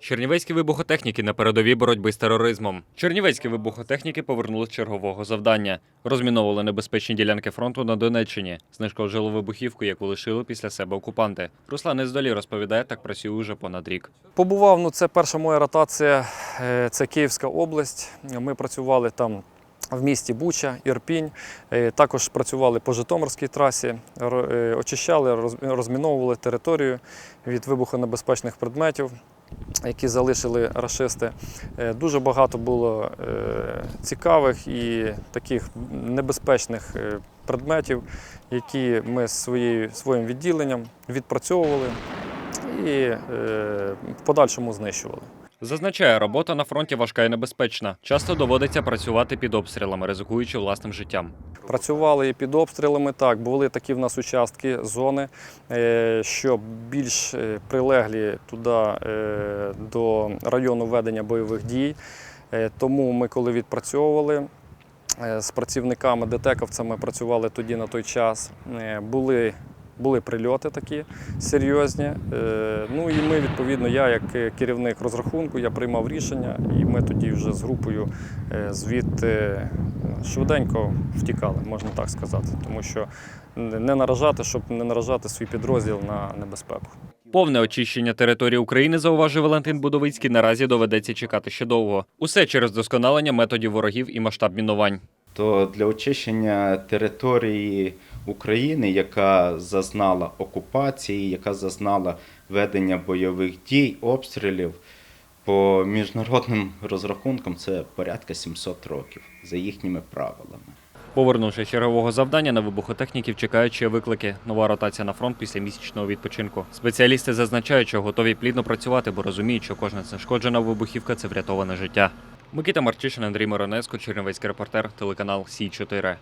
Чернівецькі вибухотехніки на передовій боротьби з тероризмом. Чернівецькі вибухотехніки повернули з чергового завдання. Розміновували небезпечні ділянки фронту на Донеччині. Знешкоджили вибухівку, яку лишили після себе окупанти. Руслан Іздолі розповідає, так працює уже понад рік. Побував, ну це перша моя ротація, е, це Київська область. Ми працювали там в місті Буча, Ірпінь. Е, Також працювали по Житомирській трасі, е, очищали, розміновували територію від вибухонебезпечних предметів, які залишили рашисти. Е, Дуже багато було е, цікавих і таких небезпечних е, предметів, які ми своєю, своїм відділенням відпрацьовували і е, в подальшому знищували. Зазначає, робота на фронті важка і небезпечна. Часто доводиться працювати під обстрілами, ризикуючи власним життям. Працювали і під обстрілами. Так, були такі в нас участки, зони, е, що більш е, прилеглі туди до району ведення бойових дій. Тому ми, коли відпрацьовували з працівниками детековцями, працювали тоді на той час. Були були прильоти такі серйозні. Е, Ну і ми, відповідно, я як е, керівник розрахунку, я приймав рішення, і ми тоді вже з групою е, звідти швиденько втікали, можна так сказати, тому що не наражати, щоб не наражати свій підрозділ на небезпеку. Повне очищення території України, зауважив Валентин Будовицький, наразі доведеться чекати ще довго. Усе через досконалення методів ворогів і масштаб мінувань. то для очищення території України, яка зазнала окупації, яка зазнала ведення бойових дій, обстрілів, по міжнародним розрахункам це порядка 700 років за їхніми правилами. Повернувши чергового завдання на вибухотехніків, чекають ще виклики. Нова ротація на фронт після місячного відпочинку. Спеціалісти зазначають, що готові плідно працювати, бо розуміють, що кожна знешкоджена вибухівка це врятоване життя. Микита Марчишин, Андрій Моронеско, Чернівецький репортер, телеканал Сі 4